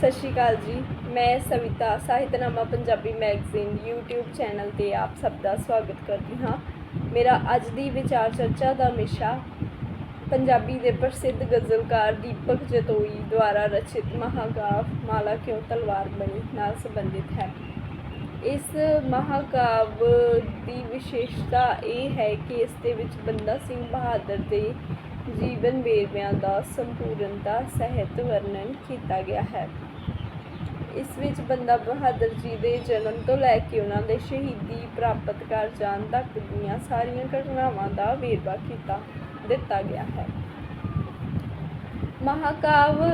ਸਤਿ ਸ਼੍ਰੀ ਅਕਾਲ ਜੀ। ਮੈਂ Savita, Sahitnama Punjabi magazine YouTube channel ਤੇ ਆਪ ਸਭ ਦਾ ਸਵਾਗਤ ਕਰਦੀ ਹਾਂ। ਮੇਰਾ ਅੱਜ ਦੀ ਵਿਚਾਰ ਚਰਚਾ ਦਾ ਵਿਸ਼ਾ, ਪੰਜਾਬੀ ਦੇ ਪ੍ਰਸਿੱਧ ਗਜ਼ਲਕਾਰ ਦੀਪਕ ਜਤੋਈ ਦੁਆਰਾ ਰਚਿਤ ਮਹਾਕਾਵ ਮਾਲਾ ਕਿਉਂ ਤਲਵਾਰ ਬਣੀ ਨਾਲ ਸੰਬੰਧਿਤ ਹੈ। ਇਸ ਮਹਾਕਾਵ ਦੀ ਵਿਸ਼ੇਸ਼ਤਾ ਇਹ ਹੈ ਕਿ ਇਸ ਦੇ ਵਿੱਚ ਬੰਦਾ ਸਿੰਘ ਬਹਾਦਰ ਦੇ ਜੀਵਨ ਵੇਰਵਿਆਂ ਦਾ ਸੰਪੂਰਨਤਾ, ਸਹਿਤ ਵਰਣਨ ਕੀਤਾ ਗਿਆ ਹੈ। ਇਸ ਵਿੱਚ ਬੰਦਾ ਬਹਾਦਰ ਜੀ ਦੇ ਜਨਮ ਤੋਂ ਲੈ ਕੇ ਉਹਨਾਂ ਦੇ ਸ਼ਹੀਦੀ ਪ੍ਰਾਪਤ ਕਰ ਜਾਣ ਤੱਕ ਦੀਆਂ ਸਾਰੀਆਂ ਘਟਨਾਵਾਂ ਦਾ ਵੇਰਵਾ ਕੀਤਾ, ਦਿੱਤਾ ਗਿਆ ਹੈ। ਮਹਾਕਾਵ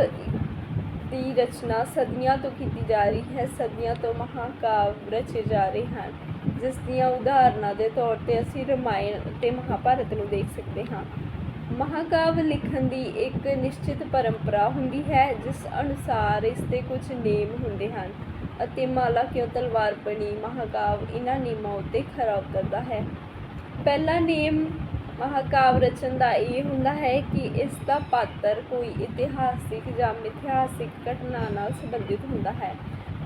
ਦੀ ਰਚਨਾ ਸਦੀਆਂ ਤੋਂ ਕੀਤੀ ਜਾ ਰਹੀ ਹੈ, ਸਦੀਆਂ ਤੋਂ ਮਹਾਕਾਵ ਰਚੇ ਜਾ ਰਹੇ ਹਨ। ਜਿਸ ਦੀਆਂ ਉਦਾਹਰਨਾਂ ਦੇ ਤੌਰ ਤੇ ਅਸੀਂ ਰਮਾਇਣ ਅਤੇ ਮਹਾਭਾਰਤ ਨੂੰ ਦੇਖ ਸਕਦੇ ਹਾਂ। ਮਹਾਕਾਵ ਲਿਖਣ ਦੀ ਇੱਕ ਨਿਸ਼ਚਿਤ ਪਰੰਪਰਾ ਹੁੰਦੀ ਹੈ, ਜਿਸ ਅਨੁਸਾਰ ਇਸ ਦੇ ਕੁਝ ਨੇਮ ਹੁੰਦੇ ਹਨ ਅਤੇ ਮਾਲਾ ਕਿਉਂ ਤਲਵਾਰ ਬਣੀ, ਮਹਾਕਾਵ ਇਹਨਾਂ ਨਿਯਮਾਂ ਉੱਤੇ ਖਰਾ ਉਤਰਦਾ ਹੈ। ਪਹਿਲਾ ਨੇਮ ਮਹਾਕਾਵ ਰਚਨ ਦਾ ਇਹ ਹੁੰਦਾ ਹੈ ਕਿ ਇਸ ਦਾ ਪਾਤਰ ਕੋਈ ਇਤਿਹਾਸਿਕ ਜਾਂ ਮਿਥਿਹਾਸਿਕ ਘਟਨਾ ਨਾਲ ਸੰਬੰਧਿਤ ਹੁੰਦਾ ਹੈ।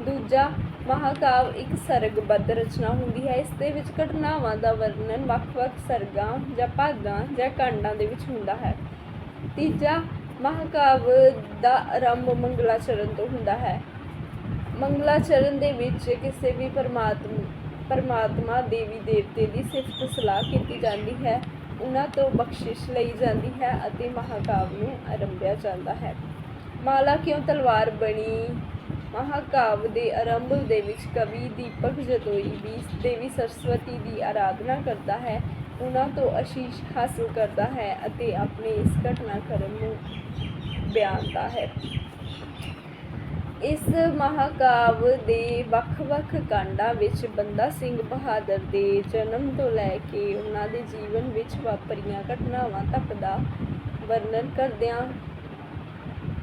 ਦੂਜਾ ਮਹਾਕਾਵ ਇੱਕ ਸਰਗਬੱਧ ਰਚਨਾ ਹੁੰਦੀ ਹੈ। ਇਸ ਦੇ ਵਿੱਚ ਘਟਨਾਵਾਂ ਦਾ ਵਰਣਨ ਵੱਖ-ਵੱਖ ਸਰਗਾਂ ਜਾਂ ਭਾਗਾਂ ਜਾਂ ਕਾਂਡਾਂ ਦੇ ਵਿੱਚ ਹੁੰਦਾ ਹੈ। ਤੀਜਾ, ਮਹਾਕਾਵ ਦਾ ਆਰੰਭ ਮੰਗਲਾਚਰਨ ਤੋਂ ਹੁੰਦਾ ਹੈ। ਮੰਗਲਾਚਰਨ ਦੇ ਵਿੱਚ ਕਿਸੇ ਵੀ ਪਰਮਾਤਮਾ ਪਰਮਾਤਮਾ, ਦੇਵੀ, ਦੇਵਤੇ ਦੀ ਸਿਫਤ ਸਲਾਹ ਕੀਤੀ ਜਾਂਦੀ ਹੈ। ਉਹਨਾਂ ਤੋਂ ਬਖਸ਼ਿਸ਼ ਲਈ ਜਾਂਦੀ ਹੈ ਅਤੇ ਮਹਾਕਾਵ ਨੂੰ ਆਰੰਭਿਆ ਜਾਂਦਾ ਹੈ। ਮਾਲਾ ਕਿਉਂ ਤਲਵਾਰ ਬਣੀ? ਮਹਾਕਾਵ ਦੇ ਆਰੰਭ ਦੇ ਵਿੱਚ ਕਵੀ ਦੀਪਕ ਜਦੋਈ ਵੀ ਦੇਵੀ ਸਰਸਵਤੀ ਦੀ ਆਰਾਧਨਾ ਕਰਦਾ ਹੈ। ਉਹਨਾਂ ਤੋਂ ਅਸ਼ੀਸ਼ ਹਾਸਲ ਕਰਦਾ ਹੈ ਅਤੇ ਆਪਣੇ ਇਸ ਘਟਨਾਕ੍ਰਮ ਨੂੰ ਬਿਆਨਦਾ ਹੈ। ਇਸ ਮਹਾਕਾਵ ਦੇ ਵੱਖ-ਵੱਖ ਕਾਂਡਾਂ ਵਿੱਚ ਬੰਦਾ ਸਿੰਘ ਬਹਾਦਰ ਦੇ ਜਨਮ ਤੋਂ ਲੈ ਕੇ ਉਹਨਾਂ ਦੇ ਜੀਵਨ ਵਿੱਚ ਵਾਪਰੀਆਂ ਘਟਨਾਵਾਂ ਤੱਕ ਦਾ ਵਰਣਨ ਕਰਦਿਆਂ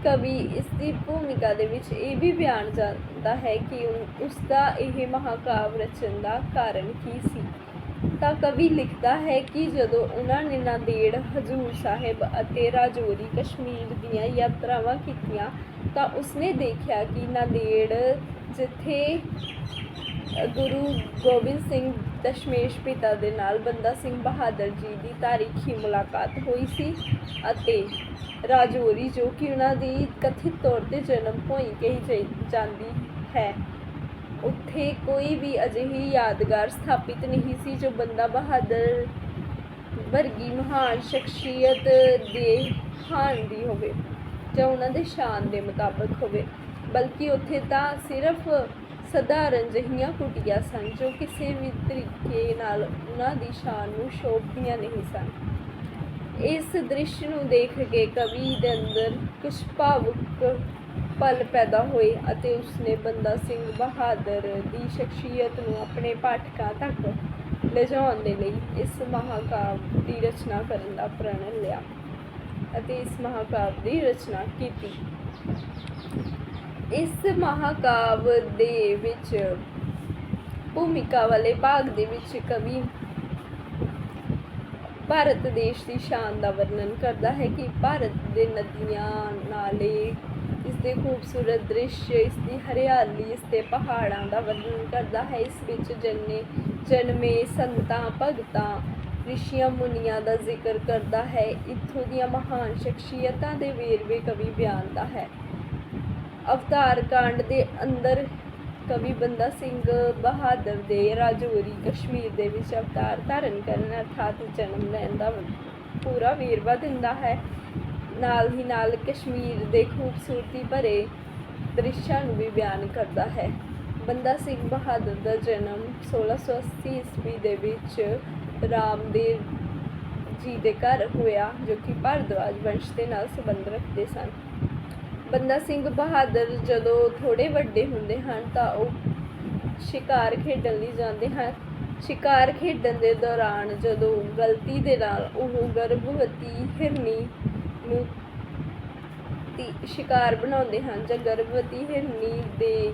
ਕਵੀ ਇਸ ਦੀ ਭੂਮਿਕਾ ਦੇ ਵਿੱਚ ਇਹ ਵੀ ਬਿਆਨ ਜਾਂਦਾ ਹੈ ਕਿ ਉਨ- ਉਸ ਦਾ ਇਹ ਮਹਾਕਾਵ ਰਚਨ ਦਾ ਕਾਰਨ ਕੀ ਸੀ। ਤਾਂ ਕਵੀ ਲਿਖਦਾ ਹੈ ਕਿ ਜਦੋਂ ਉਹਨਾਂ ਨੇ ਨਾਂਦੇੜ, ਹਜੂਰ ਸਾਹਿਬ ਅਤੇ ਰਾਜੌਰੀ ਕਸ਼ਮੀਰ ਦੀਆਂ ਯਾਤਰਾਵਾਂ ਕੀਤੀਆਂ, ਤਾਂ ਉਸਨੇ ਦੇਖਿਆ ਕਿ ਨਾਂਦੇੜ ਜਿੱਥੇ ਗੁਰੂ ਗੋਬਿੰਦ ਸਿੰਘ ਦਸ਼ਮੇਸ਼ ਪਿਤਾ ਦੇ ਨਾਲ ਬੰਦਾ ਸਿੰਘ ਬਹਾਦਰ ਜੀ ਦੀ ਤਾਰੀਖੀ ਮੁਲਾਕਾਤ ਹੋਈ ਸੀ ਅਤੇ ਰਾਜੌਰੀ ਜੋ ਕਿ ਉਹਨਾਂ ਦੀ ਕਥਿਤ ਤੌਰ ਤੇ ਜਨਮ ਭੂਮੀ ਕਹੀ ਜਾਂਦੀ ਹੈ। ਉੱਥੇ ਕੋਈ ਵੀ ਅਜਿਹੀ ਯਾਦਗਾਰ ਸਥਾਪਿਤ ਨਹੀਂ ਸੀ ਜੋ ਬੰਦਾ ਬਹਾਦਰ ਵਰਗੀ ਮਹਾਨ ਸ਼ਖਸੀਅਤ ਦੇ ਹਾਨ ਦੀ ਹੋਵੇ ਜਾਂ ਉਹਨਾਂ ਦੇ ਸ਼ਾਨ ਦੇ ਮੁਤਾਬਕ ਹੋਵੇ। ਬਲਕਿ ਉੱਥੇ ਤਾਂ ਸਿਰਫ ਸਧਾਰਨ ਜਿਹੀਆਂ ਕੁਟੀਆਂ ਸਨ ਜੋ ਕਿਸੇ ਵੀ ਤਰੀਕੇ ਨਾਲ ਉਹਨਾਂ ਦੀ ਸ਼ਾਨ ਨੂੰ ਸ਼ੋਭਦੀਆਂ ਨਹੀਂ ਸਨ। ਇਸ ਦ੍ਰਿਸ਼ ਨੂੰ ਦੇਖ ਕੇ ਕਵੀ ਦੇ ਅੰਦਰ ਕੁਝ ਭਾਵੁਕ ਪਲ ਪੈਦਾ ਹੋਏ ਅਤੇ ਉਸਨੇ ਬੰਦਾ ਸਿੰਘ ਬਹਾਦਰ ਦੀ ਸ਼ਖਸੀਅਤ ਨੂੰ ਆਪਣੇ ਪਾਠਕਾਂ ਤੱਕ ਲਿਜਾਉਣ ਦੇ ਲਈ ਇਸ ਮਹਾਕਾਵ ਦੀ ਰਚਨਾ ਕਰਨ ਦਾ ਪ੍ਰਣ ਲਿਆ ਅਤੇ ਇਸ ਮਹਾਕਾਵ ਦੀ ਰਚਨਾ ਕੀਤੀ। ਇਸ ਮਹਾਕਾਵ ਦੇ ਵਿੱਚ, ਭੂਮਿਕਾ ਵਾਲੇ ਭਾਗ ਦੇ ਵਿੱਚ ਕਵੀ ਭਾਰਤ ਦੇਸ਼ ਦੀ ਸ਼ਾਨ ਦਾ ਵਰਣਨ ਕਰਦਾ ਹੈ ਕਿ ਭਾਰਤ ਦੇ ਨਦੀਆਂ ਨਾਲੇ ਇਸ ਦੇ ਖੂਬਸੂਰਤ ਦ੍ਰਿਸ਼ ਇਸ ਦੀ ਹਰਿਆਲੀ ਇਸ ਦੇ ਪਹਾੜਾਂ ਦਾ ਵਰਣਨ ਕਰਦਾ ਹੈ। ਇਸ ਵਿੱਚ ਜਨਨੇ ਜਨਮੇ ਸੰਤਾਂ, ਭਗਤਾਂ, ਰਿਸ਼ੀਆਂ, ਮੁਨੀਆਂ ਦਾ ਜ਼ਿਕਰ ਕਰਦਾ ਹੈ। ਇੱਥੋਂ ਦੀਆਂ ਮਹਾਨ ਸ਼ਖਸੀਅਤਾਂ ਦੇ ਵੇਰਵੇ ਕਵੀ ਬਿਆਨਦਾ ਹੈ। ਅਵਤਾਰ ਕਾਂਡ ਦੇ ਅੰਦਰ ਕਵੀ ਬੰਦਾ ਸਿੰਘ ਬਹਾਦਰ ਦੇ ਰਾਜੌਰੀ ਕਸ਼ਮੀਰ ਦੇ ਵਿੱਚ ਅਵਤਾਰ ਧਾਰਨ ਕਰਨ ਅਰਥਾਤ ਜਨਮ ਲੈਣ ਦਾ ਪੂਰਾ ਵੇਰਵਾ ਦਿੰਦਾ ਹੈ। ਨਾਲ ਹੀ ਨਾਲ ਕਸ਼ਮੀਰ ਦੇ ਖੂਬਸੂਰਤੀ ਭਰੇ ਦ੍ਰਿਸ਼ਾਂ ਨੂੰ ਵੀ ਬਿਆਨ ਕਰਦਾ ਹੈ। ਬੰਦਾ ਸਿੰਘ ਬਹਾਦਰ ਦਾ ਜਨਮ 1680 ਈਸਵੀ ਦੇ ਵਿੱਚ ਰਾਮਦੇਵ ਜੀ ਦੇ ਘਰ ਹੋਇਆ, ਜੋ ਕਿ ਭਾਰਦਵਾਜ ਵੰਸ਼ ਦੇ ਨਾਲ ਸੰਬੰਧ ਰੱਖਦੇ ਸਨ। ਬੰਦਾ ਸਿੰਘ ਬਹਾਦਰ ਜਦੋਂ ਥੋੜੇ ਵੱਡੇ ਹੁੰਦੇ ਹਨ ਤਾਂ ਉਹ ਸ਼ਿਕਾਰ ਖੇਡਣ ਲਈ ਜਾਂਦੇ ਹਨ। ਸ਼ਿਕਾਰ ਖੇਡਣ ਦੇ ਦੌਰਾਨ ਜਦੋਂ ਗਲਤੀ ਦੇ ਨਾਲ ਉਹ ਗਰਭਵਤੀ ਹਿਰਨੀ ਨੂੰ ਤੀ ਸ਼ਿਕਾਰ ਬਣਾਉਂਦੇ ਹਨ ਜਾਂ ਗਰਭਵਤੀ ਹਿਰਨੀ ਦੇ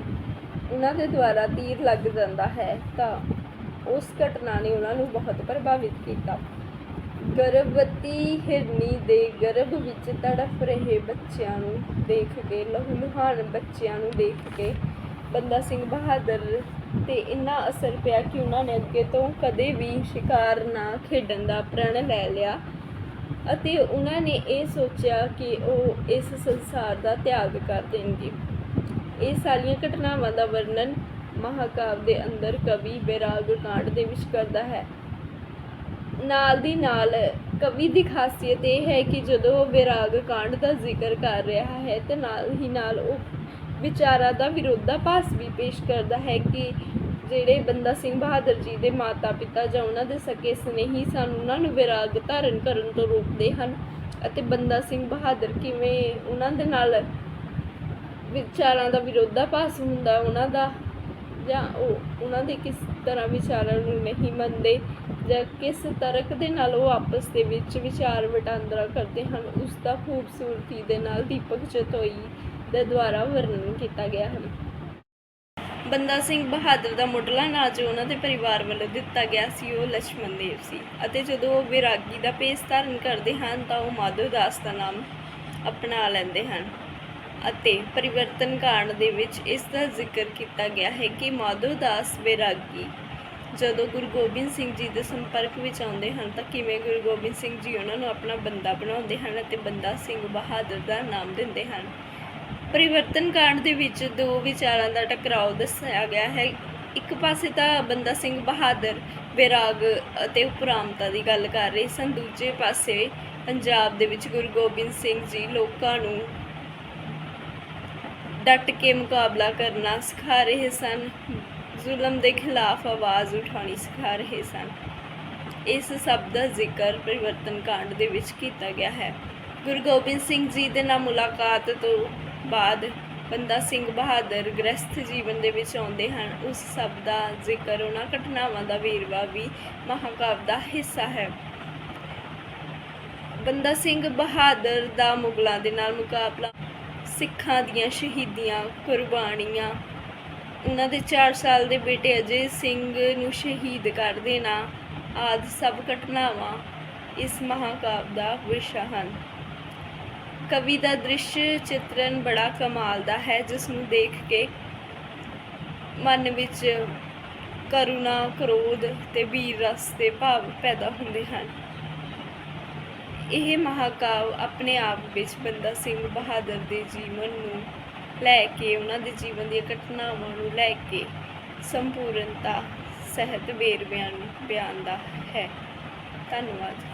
ਉਹਨਾਂ ਦੇ ਦੁਆਰਾ ਤੀਰ ਲੱਗ ਜਾਂਦਾ ਹੈ ਤਾਂ ਉਸ ਘਟਨਾ ਨੇ ਉਹਨਾਂ ਨੂੰ ਬਹੁਤ ਪ੍ਰਭਾਵਿਤ ਕੀਤਾ। ਗਰਭਵਤੀ ਹਿਰਨੀ ਦੇ ਗਰਭ ਵਿੱਚ ਤੜਫ ਰਹੇ ਬੱਚਿਆਂ ਨੂੰ ਦੇਖ ਕੇ ਲਹੂ ਲੁਹਾਨ ਬੱਚਿਆਂ ਨੂੰ ਦੇਖ ਕੇ ਬੰਦਾ ਸਿੰਘ ਬਹਾਦਰ ਤੇ ਇੰਨਾ ਅਸਰ ਪਿਆ ਕਿ ਉਹਨਾਂ ਨੇ ਅੱਗੇ ਤੋਂ ਕਦੇ ਵੀ ਸ਼ਿਕਾਰ ਨਾ ਖੇਡਣ ਦਾ ਪ੍ਰਣ ਲੈ ਲਿਆ ਅਤੇ ਉਹਨਾਂ ਨੇ ਇਹ ਸੋਚਿਆ ਕਿ ਉਹ ਇਸ ਸੰਸਾਰ ਦਾ ਤਿਆਗ ਕਰ ਦੇਣਗੇ। ਇਹ ਸਾਰੀਆਂ ਘਟਨਾਵਾਂ ਦਾ ਵਰਣਨ ਮਹਾਕਾਵ ਦੇ ਅੰਦਰ ਕਵੀ ਬੈਰਾਗ ਕਾਂਡ ਦੇ ਵਿੱਚ ਕਰਦਾ ਹੈ। ਨਾਲ ਦੀ ਨਾਲ ਕਵੀ ਦੀ ਖਾਸੀਅਤ ਇਹ ਹੈ ਕਿ ਜਦੋਂ ਉਹ ਵਿਰਾਗ ਕਾਂਡ ਦਾ ਜ਼ਿਕਰ ਕਰ ਰਿਹਾ ਹੈ ਤੇ ਨਾਲ ਹੀ ਨਾਲ ਉਹ ਵਿਚਾਰਾਂ ਦਾ ਵਿਰੋਧਾਭਾਸ ਵੀ ਪੇਸ਼ ਕਰਦਾ ਹੈ ਕਿ ਜਿਹੜੇ ਬੰਦਾ ਸਿੰਘ ਬਹਾਦਰ ਜੀ ਦੇ ਮਾਤਾ ਪਿਤਾ ਜਾਂ ਉਹਨਾਂ ਦੇ ਸਕੇ ਸਨੇਹੀ ਸਨ, ਉਹਨਾਂ ਨੂੰ ਵਿਰਾਗ ਧਾਰਨ ਕਰਨ ਤੋਂ ਰੋਕਦੇ ਹਨ ਅਤੇ ਬੰਦਾ ਸਿੰਘ ਬਹਾਦਰ ਕਿਵੇਂ ਉਹਨਾਂ ਦੇ ਨਾਲ ਵਿਚਾਰਾਂ ਦਾ ਵਿਰੋਧਾਭਾਸ ਹੁੰਦਾ, ਉਹਨਾਂ ਦਾ ਜਾਂ ਉਹ, ਉਹਨਾਂ ਦੇ ਕਿਸ ਤਰ੍ਹਾਂ ਵਿਚਾਰਾਂ ਨੂੰ ਨਹੀਂ ਮੰਨਦੇ ਜਾਂ ਕਿਸ ਤਰਕ ਦੇ ਨਾਲ ਉਹ ਆਪਸ ਦੇ ਵਿੱਚ ਵਿਚਾਰ ਵਟਾਂਦਰਾ ਕਰਦੇ ਹਨ, ਉਸ ਦਾ ਖੂਬਸੂਰਤੀ ਦੇ ਨਾਲ ਦੀਪਕ ਚਤੋਈ ਦੇ ਦੁਆਰਾ ਵਰਣਨ ਕੀਤਾ ਗਿਆ ਹੈ। ਬੰਦਾ ਸਿੰਘ ਬਹਾਦਰ ਦਾ ਮੁੱਢਲਾ ਨਾਂ ਜੋ ਉਹਨਾਂ ਦੇ ਪਰਿਵਾਰ ਵੱਲੋਂ ਦਿੱਤਾ ਗਿਆ ਸੀ, ਉਹ ਲక్ష్మణ ਦੇਵ ਸੀ ਅਤੇ ਜਦੋਂ ਉਹ ਵਿਰਾਗੀ ਦਾ ਭੇਸ ਧਾਰਨ ਕਰਦੇ ਹਨ ਤਾਂ ਉਹ ਮਾਧੋ ਦਾਸ ਦਾ ਨਾਮ ਅਪਣਾ ਲੈਂਦੇ ਹਨ। ਅਤੇ ਪਰਿਵਰਤਨ ਕਾਂਡ ਦੇ ਵਿੱਚ ਇਸ ਦਾ ਜ਼ਿਕਰ ਕੀਤਾ ਗਿਆ ਹੈ ਕਿ ਮਾਧੋ ਦਾਸ ਵਿਰਾਗੀ ਜਦੋਂ ਗੁਰੂ ਗੋਬਿੰਦ ਸਿੰਘ ਜੀ ਦੇ ਸੰਪਰਕ ਵਿੱਚ ਆਉਂਦੇ ਹਨ ਤਾਂ ਕਿਵੇਂ ਗੁਰੂ ਗੋਬਿੰਦ ਸਿੰਘ ਜੀ ਉਹਨਾਂ ਨੂੰ ਆਪਣਾ ਬੰਦਾ ਬਣਾਉਂਦੇ ਹਨ ਅਤੇ ਬੰਦਾ ਸਿੰਘ ਬਹਾਦਰ ਦਾ ਨਾਮ ਦਿੰਦੇ ਹਨ? ਪਰਿਵਰਤਨ ਕਾਂਡ ਦੇ ਵਿੱਚ ਦੋ ਵਿਚਾਰਾਂ ਦਾ ਟਕਰਾਓ ਦੱਸਿਆ ਗਿਆ ਹੈ। ਇੱਕ ਪਾਸੇ ਤਾਂ ਬੰਦਾ ਸਿੰਘ ਬਹਾਦਰ, ਵਿਰਾਗ ਅਤੇ ਉਪਰਾਮਤਾ ਦੀ ਗੱਲ ਕਰ ਰਹੇ ਸਨ। ਦੂਜੇ ਪਾਸੇ ਪੰਜਾਬ ਦੇ ਵਿੱਚ ਗੁਰੂ ਗੋਬਿੰਦ ਸਿੰਘ ਜੀ ਲੋਕਾਂ ਨੂੰ ਡਟ ਕੇ ਮੁਕਾਬਲਾ ਕਰਨਾ ਸਿਖਾ ਰਹੇ ਸਨ। ਜ਼ੁਲਮ ਦੇ ਖਿਲਾਫ ਆਵਾਜ਼ ਉਠਾਉਣੀ ਸਿਖਾ ਰਹੇ ਸਨ। ਇਸ ਸਭ ਦਾ ਜ਼ਿਕਰ ਪਰਿਵਰਤਨ ਕਾਂਡ ਦੇ ਵਿੱਚ ਕੀਤਾ ਗਿਆ ਹੈ। ਗੁਰੂ ਗੋਬਿੰਦ ਸਿੰਘ ਜੀ ਦੇ ਨਾਲ ਮੁਲਾਕਾਤ ਤੋਂ ਬਾਅਦ ਬੰਦਾ ਸਿੰਘ ਬਹਾਦਰ ਗ੍ਰਸਥ ਜੀਵਨ ਦੇ ਵਿੱਚ ਆਉਂਦੇ ਹਨ। ਉਸ ਸਭ ਦਾ ਜ਼ਿਕਰ ਉਹਨਾਂ ਘਟਨਾਵਾਂ ਦਾ ਵੇਰਵਾ ਵੀ ਮਹਾਕਾਵ ਦਾ ਹਿੱਸਾ ਹੈ। ਬੰਦਾ ਸਿੰਘ ਬਹਾਦਰ ਦਾ ਮੁਗਲਾਂ ਦੇ ਨਾਲ ਮੁਕਾਬਲਾ ਸਿੱਖਾਂ ਦੀਆਂ ਸ਼ਹੀਦੀਆਂ, ਕੁਰਬਾਨੀਆਂ। ਉਹਨਾਂ ਦੇ 4 ਸਾਲ ਦੇ ਬੇਟੇ ਅਜੇ ਸਿੰਘ ਨੂੰ ਸ਼ਹੀਦ ਕਰ ਦੇਣਾ, ਆਦਿ ਸਭ ਘਟਨਾਵਾਂ ਇਸ ਮਹਾਕਾਵ ਦਾ ਵਿਸ਼ਾ ਹਨ। ਕਵੀ ਦਾ ਦ੍ਰਿਸ਼ ਚਿੱਤਰਨ ਬੜਾ ਕਮਾਲ ਦਾ ਹੈ, ਜਿਸ ਨੂੰ ਦੇਖ ਕੇ ਮਨ ਵਿੱਚ ਕਰੁਣਾ, ਕ੍ਰੋਧ ਤੇ ਵੀਰ ਰਸ ਦੇ ਭਾਵ ਪੈਦਾ ਹੁੰਦੇ ਹਨ। ਇਹ ਮਹਾਕਾਵ ਆਪਣੇ ਆਪ ਵਿੱਚ ਬੰਦਾ ਸਿੰਘ ਬਹਾਦਰ ਦੇ ਜੀਵਨ ਨੂੰ ਲੈ ਕੇ, ਉਹਨਾਂ ਦੇ ਜੀਵਨ ਦੀਆਂ ਘਟਨਾਵਾਂ ਨੂੰ ਲੈ ਕੇ ਸੰਪੂਰਨਤਾ, ਸਹਿਤ ਵੇਰਵਿਆਂ ਨੂੰ ਬਿਆਨਦਾ ਹੈ। ਧੰਨਵਾਦ।